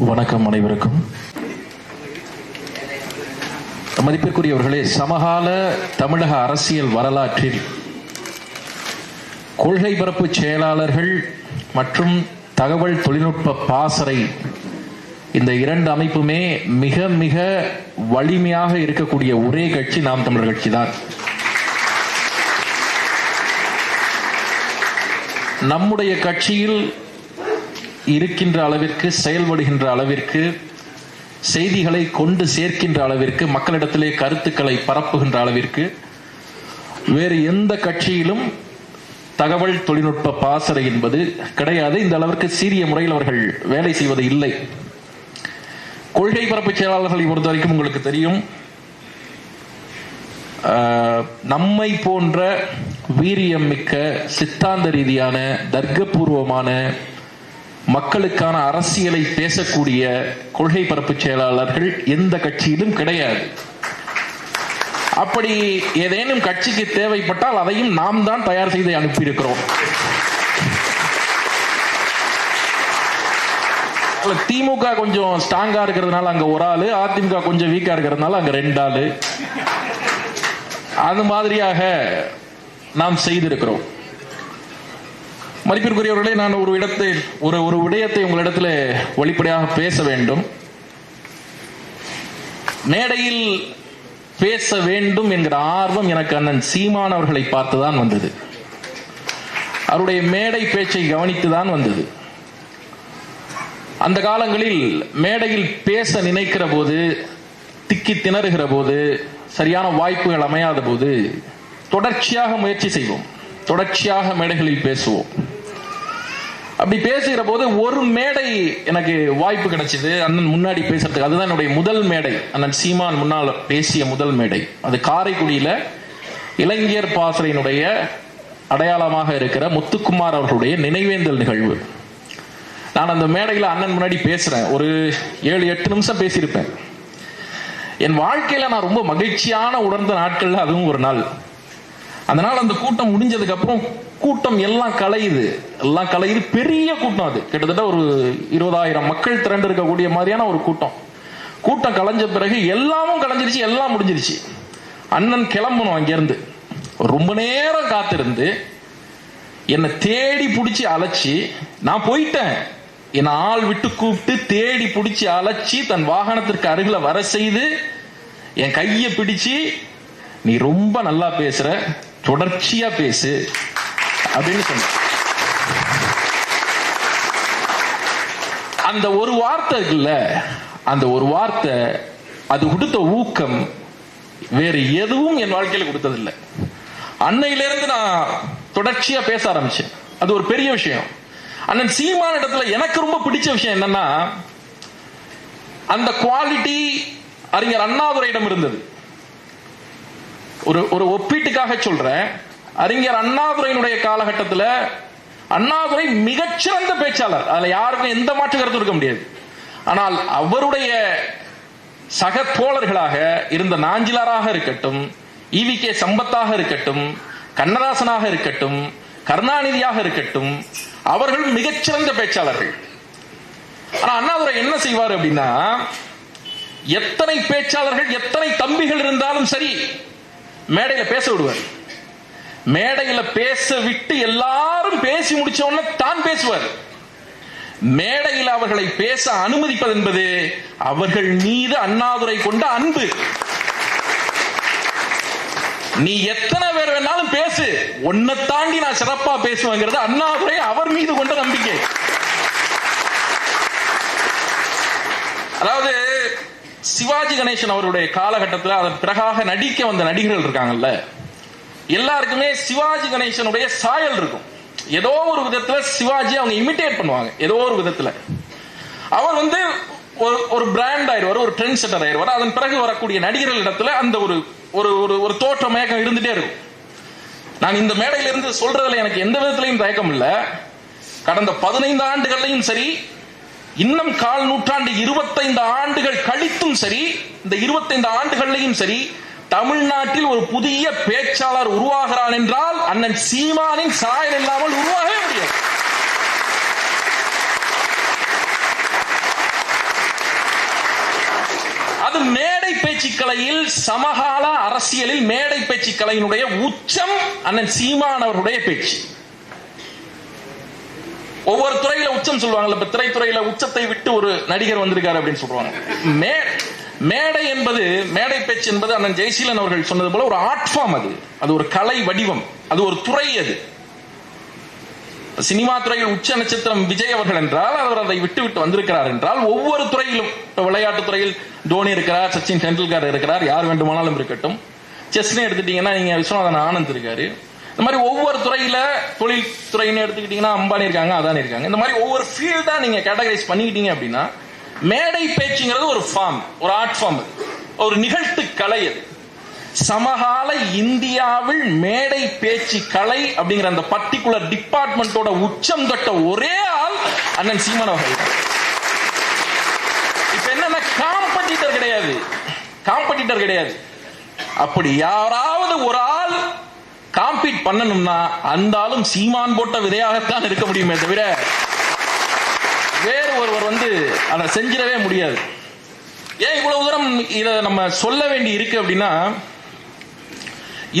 வணக்கம் அனைவருக்கும். மதிப்பிற்குரியவர்களே சமகால தமிழக அரசியல் வரலாற்றில் கொள்கை பரப்பு செயலாளர்கள் மற்றும் தகவல் தொழில்நுட்ப பாசறை இந்த இரண்டு அமைப்புமே மிக மிக வலிமையாக இருக்கக்கூடிய ஒரே கட்சி நாம் தமிழர் கட்சி தான். நம்முடைய கட்சியில் இருக்கின்ற அளவிற்கு செயல்படுகின்ற அளவிற்கு செய்திகளை கொண்டு சேர்க்கின்ற அளவிற்கு மக்களிடத்திலே கருத்துக்களை பரப்புகின்ற அளவிற்கு வேறு எந்த கட்சியிலும் தகவல் தொழில்நுட்ப பாசறை என்பது கிடையாது. இந்த அளவிற்கு சீரிய முறையில் அவர்கள் வேலை செய்வது இல்லை. கொள்கை பரப்பு செயலாளர்களை பொறுத்த வரைக்கும் உங்களுக்கு தெரியும் நம்மை போன்ற வீரியம் மிக்க சித்தாந்த ரீதியான தர்க்கபூர்வமான மக்களுக்கான அரசியலை பேசக்கூடிய கொள்கை பரப்பு செயலாளர்கள் எந்த கட்சியிலும் கிடையாது. அப்படி ஏதேனும் கட்சிக்கு தேவைப்பட்டால் அதையும் நாம் தான் தயார் செய்து அனுப்பியிருக்கிறோம். திமுக கொஞ்சம் ஸ்ட்ராங்கா இருக்கிறதுனால அங்க ஒரு ஆளு அதிமுக கொஞ்சம் வீக்கா இருக்கிறதுனால அங்க ரெண்டு ஆளு. அது மாதிரியாக நாம் செய்திருக்கிறோம். மதிப்பிற்குரியவர்களே நான் ஒரு இடத்தை ஒரு ஒரு விடயத்தை உங்களிடத்தில் வெளிப்படையாக பேச வேண்டும். மேடையில் பேச வேண்டும் என்கிற ஆர்வம் எனக்கு அண்ணன் சீமான் அவர்களை பார்த்துதான் வந்தது. அவருடைய மேடை பேச்சை கவனித்துதான் வந்தது. அந்த காலங்களில் மேடையில் பேச நினைக்கிற போது திக்கி திணறுகிற போது சரியான வாய்ப்புகள் அமையாத போது தொடர்ச்சியாக முயற்சி செய்வோம். தொடர்ச்சியாக மேடைகளில் பேசுவோம். அப்படி பேசுகிற போது ஒரு மேடை எனக்கு வாய்ப்பு கிடைச்சது. அண்ணன் முன்னாடி பேசுறதுக்கு அதுதான் என்னுடைய முதல் மேடை. அண்ணன் சீமான் முன்னால் பேசிய முதல் மேடை. அது காரைக்குடியில இளைஞர் பாசறையினுடைய அடையாளமாக இருக்கிற முத்துக்குமார் அவர்களுடைய நினைவேந்தல் நிகழ்வு. நான் அந்த மேடையில் அண்ணன் முன்னாடி பேசுறேன். ஒரு ஏழு எட்டு நிமிஷம் பேசியிருப்பேன். என் வாழ்க்கையில நான் ரொம்ப மகிழ்ச்சியான உணர்ந்த நாட்கள்ல அதுவும் ஒரு நாள். அதனால அந்த கூட்டம் முடிஞ்சதுக்கு அப்புறம் கூட்டம் எல்லாம் கலையுது. எல்லாம் கலையுது. பெரிய கூட்டம் அது. கிட்டத்தட்ட ஒரு இருபதாயிரம் மக்கள் திரண்டு இருக்கக்கூடிய மாதிரியான ஒரு கூட்டம். கூட்டம் கலைஞ்ச பிறகு எல்லாமும் கலைஞ்சிருச்சு எல்லாம் முடிஞ்சிருச்சு. அண்ணன் கிளம்பணும் அங்கிருந்து. ரொம்ப நேரம் காத்திருந்து என்னை தேடி பிடிச்சி அழைச்சி நான் போயிட்டேன். என்னை ஆள் விட்டு கூப்பிட்டு தேடி பிடிச்சி அழைச்சி தன் வாகனத்திற்கு அருகில் வர செய்து என் கையை பிடிச்சு நீ ரொம்ப நல்லா பேசுற. தொடர்ச்சியா பேசு அப்படின்னு சொன்ன அந்த ஒரு வார்த்தை இருக்குல்ல அந்த ஒரு வார்த்தை அது கொடுத்த ஊக்கம் வேறு எதுவும் என் வாழ்க்கையில கொடுத்ததில்லை. அன்னையிலிருந்து நான் தொடர்ச்சியா பேச ஆரம்பிச்சேன். அது ஒரு பெரிய விஷயம். அண்ணன் சீமான இடத்துல எனக்கு ரொம்ப பிடிச்ச விஷயம் என்னன்னா அந்த குவாலிட்டி அறிஞர் அண்ணாதுரையிடம் இருந்தது. ஒரு ஒரு ஒப்பீட்டுக்காக சொல்றேன். அறிஞர் அண்ணாதுரையினுடைய காலகட்டத்தில் அண்ணாதுரை மிகச்சிறந்த பேச்சாளர். அதுல யாருக்கும் எந்த மாற்று கருத்து இருக்க முடியாது. ஆனால் அவருடைய சக தோழர்களாக இருந்த நாஞ்சிலாராக இருக்கட்டும் ஈவி கே சம்பத்தாக இருக்கட்டும் கண்ணதாசனாக இருக்கட்டும் கருணாநிதியாக இருக்கட்டும் அவர்கள் மிகச்சிறந்த பேச்சாளர்கள். ஆனா அண்ணாதுரை என்ன செய்வார் அப்படின்னா எத்தனை பேச்சாளர்கள் எத்தனை தம்பிகள் இருந்தாலும் சரி மேடையில பேச விடுவார் மேடையில பேச விட்டு எல்லாரும் பேசி முடிச்ச உடனே தான் பேசுவார். மேடையில் அவர்களை பேச அனுமதிப்பது என்பது அவர்கள் மீது அண்ணாதுரை கொண்ட அன்பு. நீ எத்தனை பேர் வேணாலும் பேசு. உன்னை தாண்டி நான் சிறப்பா பேசுவேங்கிறது அண்ணாதுரை அவர் மீது கொண்ட நம்பிக்கை. அதாவது சிவாஜி கணேசன் அவருடைய காலகட்டத்தில் அதன் பிறகாக நடிக்க வந்த நடிகர்கள் இருக்காங்கல்ல எல்லாருக்குமே சிவாஜி கணேசனுடைய சாயல் இருக்கும். ஏதோ ஒரு விதத்துல சிவாஜி அவங்க இமிட்டேட் பண்ணுவாங்க ஏதோ ஒரு விதத்துல. அவர் வந்து ஒரு ஒரு பிராண்ட் ஆயிடுவார் ஒரு ட்ரெண்ட் செட்டர் ஆயிடுவார். அதன் பிறகு வரக்கூடிய நடிகர்கள் இடத்துல அந்த ஒரு ஒரு ஒரு ஒரு தோற்ற மயக்கம் இருந்துட்டே இருக்கும். நான் இந்த மேடையிலிருந்து சொல்றதுல எனக்கு எந்த விதத்திலையும் தயக்கம் இல்லை. கடந்த பதினைந்து ஆண்டுகள்லையும் சரி இன்னும் கால் நூற்றாண்டு இருபத்தைந்து ஆண்டுகள் கழித்தும் சரி இந்த இருபத்தைந்து ஆண்டுகள்லையும் சரி தமிழ்நாட்டில் ஒரு புதிய பேச்சாளர் உருவாகிறான் என்றால் அண்ணன் சீமானின் சாயல் இல்லாமல் உருவாகவே முடியாது. அது மேடை பேச்சு கலையில் சமகால அரசியலில் மேடை பேச்சு கலையினுடைய உச்சம் அண்ணன் சீமான் அவருடைய பேச்சு. ஒவ்வொரு துறையில உச்சம் சொல்லுவாங்கல்ல இப்ப திரைத்துறையில உச்சத்தை விட்டு ஒரு நடிகர் வந்திருக்காரு அப்படின்னு சொல்லுவாங்க மே மேடை என்பது மேடை பேச்சு என்பது அண்ணன் ஜெயசீலன் அவர்கள் சொன்னது போல ஒரு ஆர்ட் ஃபார்ம் அது. அது ஒரு கலை வடிவம். அது ஒரு துறை அது. சினிமா துறையில் உச்ச நட்சத்திரம் விஜய் அவர்கள் என்றால் அவர் அதை விட்டு விட்டு வந்திருக்கிறார் என்றால் ஒவ்வொரு துறையிலும் இப்போ விளையாட்டு துறையில் தோனி இருக்கிறார் சச்சின் டெண்டுல்கர் இருக்கிறார் யார் வேண்டுமானாலும் இருக்கட்டும். செஸ்னு எடுத்துட்டீங்கன்னா நீங்க விஸ்வநாதன் ஆனந்த் இருக்காரு. இந்த மாதிரி ஒவ்வொரு துறையில தொழில் துறைன்னு எடுத்துக்கிட்டீங்கன்னா அம்பானி இருக்காங்க அதானி இருக்காங்க. இந்த மாதிரி ஒவ்வொரு ஃபீல்டா நீங்க கேட்டகரைஸ் பண்ணிக்கிட்டீங்க அப்படின்னா மேடை பேச்சுங்கிறது ஒரு ஃபார்ம் ஒரு ஆர்ட் ஃபார்ம் அது. ஒரு நிகழ்த்து கலை அது. சமகால இந்தியாவில் மேடை பேச்சு கலை அப்படிங்கிற அந்த பர்டிகுலர் டிபார்ட்மெண்டோட உச்சம் தொட்ட ஒரே ஆள் அண்ணன் சீமன் அவர்கள். இப்ப என்னன்னா காம்படிட்டர் கிடையாது. காம்படிட்டர் கிடையாது. அப்படி யாராவது ஒரு ஆள் காம்பீட் பண்ணணும்னா அந்த ஆளும் சீமான் போட்ட விதையாகத்தான் இருக்க முடியுமே தவிர வேறு ஒருவர் வந்து அதை செஞ்சிடவே முடியாது. ஏன் இவ்வளவு தூரம் இதை நம்ம சொல்ல வேண்டி இருக்கு அப்படின்னா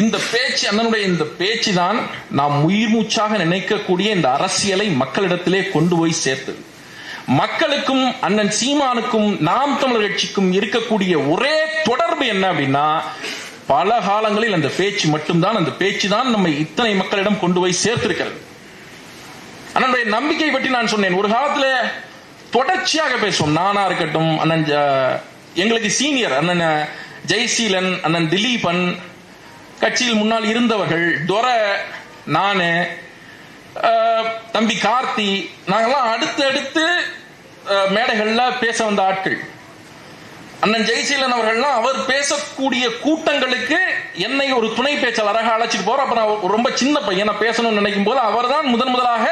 இந்த பேச்சு அண்ணனுடைய இந்த பேச்சு தான் நாம் உயிர் மூச்சாக நினைக்கக்கூடிய இந்த அரசியலை மக்களிடத்திலே கொண்டு போய் சேர்த்தது. மக்களுக்கும் அண்ணன் சீமானுக்கும் நாம் தமிழர் கட்சிக்கும் இருக்கக்கூடிய ஒரே தொடர்பு என்ன அப்படின்னா பல காலங்களில் அந்த பேச்சு மட்டும்தான் அந்த பேச்சு தான் நம்ம இத்தனை மக்களிடம் கொண்டு போய் சேர்த்திருக்கிறது. அண்ணனுடைய நம்பிக்கை பற்றி நான் சொன்னேன். ஒரு காலத்துல தொடர்ச்சியாக பேசுவோம். நானா இருக்கட்டும் அண்ணன் எங்களுக்கு சீனியர் அண்ணன் ஜெய்சீலன் அண்ணன் திலீபன் கட்சியில் முன்னால் இருந்தவர்கள் துரை நானு தம்பி கார்த்தி நாங்கெல்லாம் அடுத்து அடுத்து மேடைகள்ல பேச வந்த ஆட்கள். அண்ணன் ஜெயசீலன் அவர்கள்லாம் அவர் பேசக்கூடிய கூட்டங்களுக்கு என்னை ஒரு துணை பேச்சாளராக அழைச்சிட்டு போற அப்ப நான் ரொம்ப சின்ன பையனை. பேசணும்னு நினைக்கும் போது அவர் தான் முதன் முதலாக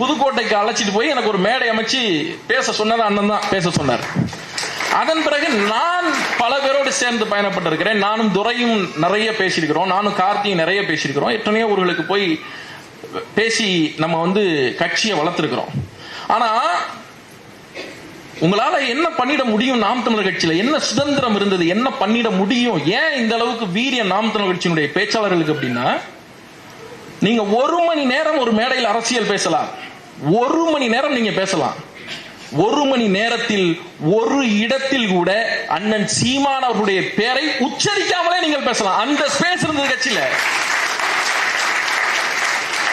புதுக்கோட்டைக்கு அழைச்சிட்டு போய் எனக்கு ஒரு மேடை அமைச்சு பேச சொன்னார் அண்ணன் தான் பேச சொன்னார். அதன் பிறகு நான் பல பேரோடு சேர்ந்து பயணப்பட்டிருக்கிறேன். நானும் துறையும் நிறைய பேசியிருக்கிறோம். நானும் கார்த்தியும் நிறைய பேசியிருக்கிறோம். எத்தனையோ ஊர்களுக்கு போய் பேசி நம்ம வந்து கட்சியை வளர்த்துருக்குறோம். ஆனா உங்களால என்ன பண்ணிட முடியும் நாம் தமிழர் கட்சியில? என்ன சுதந்திரம் இருந்தது? என்ன பண்ணிட முடியும்? ஏன் இந்த அளவுக்கு வீரிய நாம் தமிழர் கட்சியினுடைய பேச்சாளர்களுக்கு அப்படின்னா நீங்க ஒரு மணி நேரம் ஒரு மேடையில் அரசியல் பேசலாம். ஒரு மணி நேரம் நீங்க பேசலாம். ஒரு மணி நேரத்தில் ஒரு இடத்தில் கூட அண்ணன் சீமான் அவருடைய பெயரை உச்சரிக்காமலே நீங்கள் பேசலாம். அந்த ஸ்பேஸ் இருந்தது கட்சியில.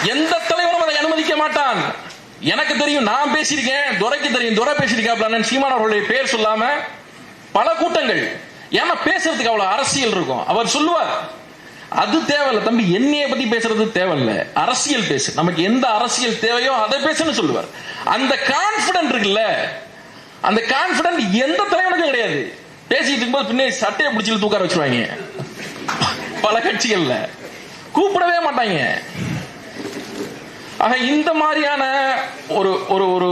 எந்த தலைவரும் அதை அனுமதிக்க மாட்டான். எனக்கு தெரியும் நான் பேசியிருக்கேன் துரைக்கு தெரியும் துரை பேசியிருக்கேன் சீமான் அவர்களுடைய பேர் சொல்லாம பல கூட்டங்கள். ஏன்னா பேசுறதுக்கு அவ்வளவு அரசியல் இருக்கும். அவர் சொல்லுவார் அது தேவையில்ல தம்பி என்னைய பத்தி பேசுறது தேவையில்ல. அரசியல் பேசு. நமக்கு எந்த அரசியல் தேவையோ அதை பேசுன்னு சொல்லுவார். அந்த கான்பிடன்ட் இருக்குல்ல அந்த கான்பிடன்ட் எந்த தலைவனுக்கும் கிடையாது. பேசிட்டு இருக்கும்போது பின்னே சட்டையை பிடிச்சி தூக்கார வச்சிருவாங்க. பல கட்சிகள்ல. கூப்பிடவே மாட்டாங்க. ஆக இந்த மாதிரியான ஒரு ஒரு ஒரு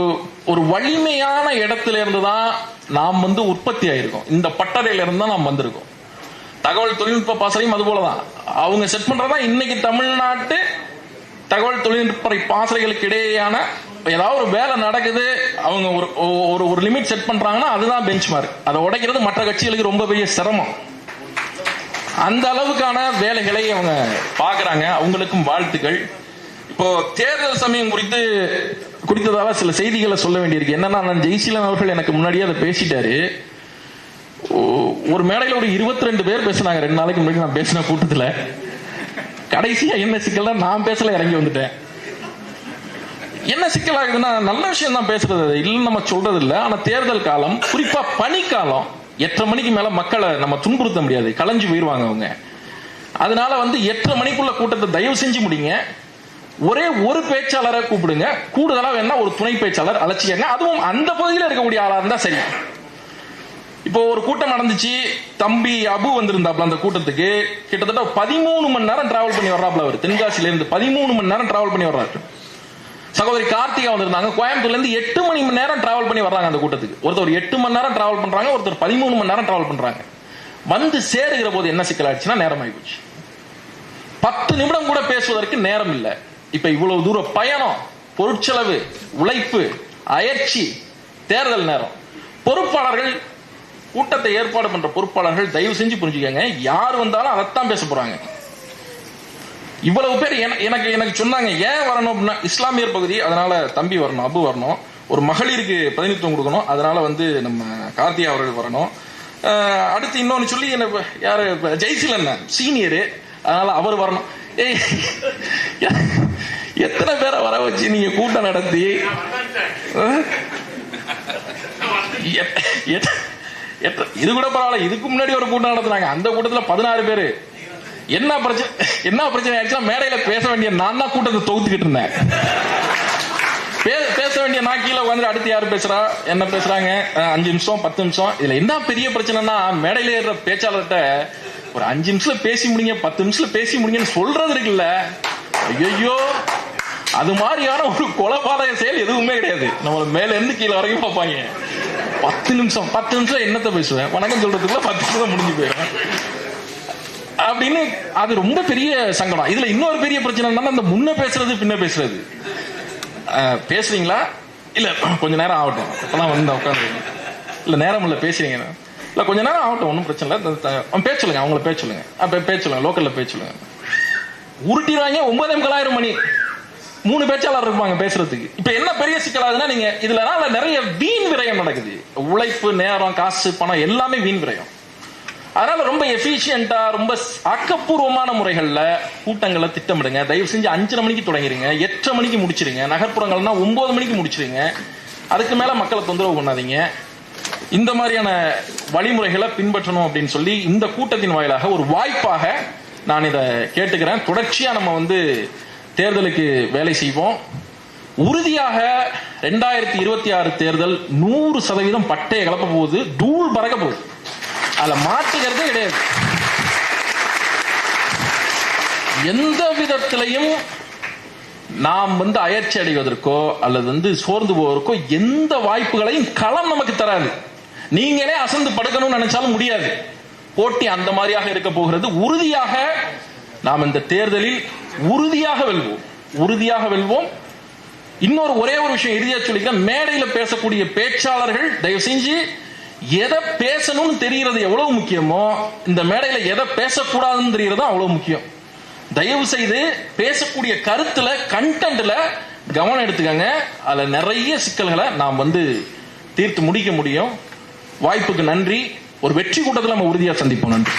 ஒரு வலிமையான இடத்துல இருந்து தான் நாம் வந்து உற்பத்தி ஆயிருக்கோம். இந்த பட்டறையில இருந்து தான் நாம் வந்திருக்கோம். தகவல் தொழில்நுட்ப பாசறையும் அது போலதான் அவங்க செட் பண்றதா இன்னைக்கு தமிழ்நாட்டு தகவல் தொழில்நுட்ப பாசறைகளுக்கு இடையேயான ஏதாவது ஒரு வேலை நடக்குது அவங்க ஒரு ஒரு ஒரு லிமிட் செட் பண்றாங்கன்னா அதுதான் பெஞ்ச் மார்க் அதை உடைக்கிறது மற்ற கட்சிகளுக்கு ரொம்ப பெரிய சிரமம். அந்த அளவுக்கான வேலைகளை அவங்க பாக்குறாங்க அவங்களுக்கும் வாழ்த்துக்கள். இப்போ தேர்தல் சமயம் குறித்து குறித்ததாக சில செய்திகளை சொல்ல வேண்டியிருக்கு. என்னன்னா நான் ஜெய்சீலன் அவர்கள் எனக்கு முன்னாடியே அதை பேசிட்டாரு. ஓ- ஒரு மேடையில் ஒரு 22 ரெண்டு பேர் பேசினாங்க. ரெண்டு நாளைக்கு முன்னாடி நான் பேசின கூட்டத்தில். கடைசியா என்ன தான் நான் பேசல இறங்கி வந்துட்டேன். என்ன சிக்கல் ஆகுதுன்னா நல்ல விஷயம் தான் பேசுறது இல்லைன்னு நம்ம சொல்றது இல்லை ஆனா தேர்தல் காலம் குறிப்பா பனிக்காலம் எட்டரை மணிக்கு மேல மக்களை நம்ம துன்புறுத்த முடியாது. களைஞ்சு போயிடுவாங்க அவங்க. அதனால வந்து எட்டரை மணிக்குள்ள கூட்டத்தை தயவு செஞ்சு முடிங்க. ஒரே ஒரு பேச்சாளரை கூப்பிடுங்க. கூடுதலா வேணா ஒரு துணை பேச்சாளர் அழைச்சிக்கங்க. அதுவும் அந்த பகுதியில் இருக்கக்கூடிய ஆளா இருந்தா சரி. இப்போ ஒரு கூட்டம் நடந்துச்சு. தம்பி அபு வந்திருந்தாப்ல அந்த கூட்டத்துக்கு. கிட்டத்தட்ட பதிமூணு மணி நேரம் டிராவல் பண்ணி வர்றாப்ல அவர். தென்காசியில இருந்து பதிமூணு மணி நேரம் டிராவல் பண்ணி வர்றாரு. சகோதரி கார்த்திகா வந்திருந்தாங்க. கோயம்புத்தூர்ல இருந்து எட்டு மணி நேரம் டிராவல் பண்ணி வர்றாங்க அந்த கூட்டத்துக்கு. ஒருத்தர் எட்டு மணி நேரம் டிராவல் பண்றாங்க. ஒருத்தர் பதிமூணு மணி நேரம் டிராவல் பண்றாங்க. வந்து சேருகிற போது என்ன சிக்கல் ஆயிடுச்சுன்னா நேரம் ஆயிப்போச்சு பத்து நிமிடம் கூட பேசுவதற்கு நேரம் இல்லை. இப்ப இவ்வளவு தூர பயணம் பொருட்செலவு உழைப்பு அயற்சி தேர்தல் நேரம். பொறுப்பாளர்கள் கூட்டத்தை ஏற்பாடு பண்ற பொறுப்பாளர்கள் தயவு செஞ்சு புரிஞ்சுக்கங்க யார் வந்தாலும் அதைத்தான் பேச போறாங்க. இவ்வளவு பேர் என- எனக்கு எனக்கு சொன்னாங்க ஏன் வரணும் அப்படின்னா இஸ்லாமியர் பகுதி அதனால தம்பி வரணும் அபு வரணும். ஒரு மகளிருக்கு பிரதிநிதித்துவம் கொடுக்கணும் அதனால வந்து நம்ம கார்த்தியா அவர்கள் வரணும். அடுத்து இன்னொன்னு சொல்லி என்ன இப்ப யாரு இப்ப சீனியரு அதனால அவர் வரணும். எத்தனை பேரை வர வச்சு நீங்க கூட்டம் நடத்தி? எத்- இது கூட பரவாயில்ல இதுக்கு முன்னாடி ஒரு கூட்டம் நடத்துனாங்க. அந்த கூட்டத்துல பதினாறு பேரு. என்ன பிரச்சனை என்ன பிரச்சனை ஆயிடுச்சுன்னா மேடையில பேச வேண்டிய நான் தான் கூட்டத்தை தொகுத்துக்கிட்டு இருந்தேன். பே- பேச வேண்டிய நான் கீழே உட்காந்து அடுத்து யார் பேசுறா? என்ன பேசுறாங்க? அஞ்சு நிமிஷம் பத்து நிமிஷம். இதுல என்ன பெரிய பிரச்சனைனா மேடையில ஏற பேச்சாளர்கிட்ட ஒரு அஞ்சு நிமிஷத்துல பேசி முடிங்க பத்து நிமிஷத்துல பேசி முடிங்கன்னு சொல்றது இருக்குல்ல. ஐயோ அது மாதிரியான ஒரு கொலைபாதக செயல் எதுவுமே கிடையாது. நம்மள மேல இருந்து கீழே வரைக்கும் பார்ப்பாங்க. பத்து நிமிஷம் பத்து நிமிஷம் என்னத்த பேசுவேன்? வணக்கம் சொல்றதுக்குள்ள பத்து நிமிஷம் முடிஞ்சு போயிடும். அப்படின்னு அது ரொம்ப பெரிய சங்கடம். இதுல இன்னொரு பெரிய பிரச்சனை என்னன்னா இந்த முன்ன பேசுறது பின்ன பேசுறது. பேசுறீங்களா? இல்ல கொஞ்ச நேரம் ஆகட்டும். அப்பதான் வந்து உட்காந்து இல்ல நேரம் இல்ல பேசுறீங்க. இல்ல கொஞ்ச நேரம் ஆகட்டும் ஒன்றும் பிரச்சனை இல்லை. அவன் பேச அவங்கள பேச்சுலுங்க அப்போ அப்ப லோக்கல்ல பேச சொல்லுங்க உருட்டிடுவாங்க ஒன்பதே முக்காலாயிரம் மணி. மூணு பேச்சாளர் இருப்பாங்க பேசுறதுக்கு. இப்ப என்ன பெரிய சிக்கலாதுன்னா நீங்க இதுல நிறைய வீண் விரயம் நடக்குது. உழைப்பு நேரம் காசு பணம் எல்லாமே வீண் விரயம். அதனால ரொம்ப எஃபிஷியண்டா ரொம்ப ஆக்கப்பூர்வமான முறைகள்ல கூட்டங்களை திட்டமிடுங்க. தயவு செஞ்சு அஞ்சரை மணிக்கு தொடங்கிருங்க எட்டரை மணிக்கு முடிச்சிருங்க. நகர்ப்புறங்கள்னா ஒன்பது மணிக்கு முடிச்சிருங்க. அதுக்கு மேல மக்களை தொந்தரவு பண்ணாதீங்க. இந்த மாதிரியான வழிமுறைகளை பின்பற்றணும் அப்படின்னு சொல்லி இந்த கூட்டத்தின் வாயிலாக ஒரு வாய்ப்பாக நான் இதை கேட்டுக்கிறேன். தொடர்ச்சியா நம்ம வந்து தேர்தலுக்கு வேலை செய்வோம். உறுதியாக ரெண்டாயிரத்தி இருபத்தி ஆறு தேர்தல் நூறு சதவீதம் பட்டையை கலப்ப போகுது. தூள் பறக்க போகுது. அதுல மாற்றுகிறதே கிடையாது. எந்த விதத்திலையும் நாம் வந்து அயற்சி அடைவதற்கோ அல்லது வந்து சோர்ந்து போவதற்கோ எந்த வாய்ப்புகளையும் களம் நமக்கு தராது. நீங்களே அசந்து படுக்கணும்னு நினைச்சாலும் முடியாது. போட்டி அந்த மாதிரியாக இருக்க போகிறது. உறுதியாக நாம் இந்த தேர்தலில் உறுதியாக வெல்வோம். உறுதியாக வெல்வோம். இன்னொரு ஒரே ஒரு விஷயம் இறுதியா சொல்லிக்கிறேன். மேடையில பேசக்கூடிய பேச்சாளர்கள் தயவு செஞ்சு எதை பேசணும்னு தெரிகிறது எவ்வளவு முக்கியமோ இந்த மேடையில எதை பேசக்கூடாதுன்னு தெரியறது அவ்வளவு முக்கியம். தயவு செய்து பேசக்கூடிய கருத்துல கண்டென்ட்ல கவனம் எடுத்துக்கங்க. அதுல நிறைய சிக்கல்களை நாம் வந்து தீர்த்து முடிக்க முடியும். வாய்ப்புக்கு நன்றி. ஒரு வெற்றி கூட்டத்தில் நம்ம உறுதியா சந்திப்போம். நன்றி.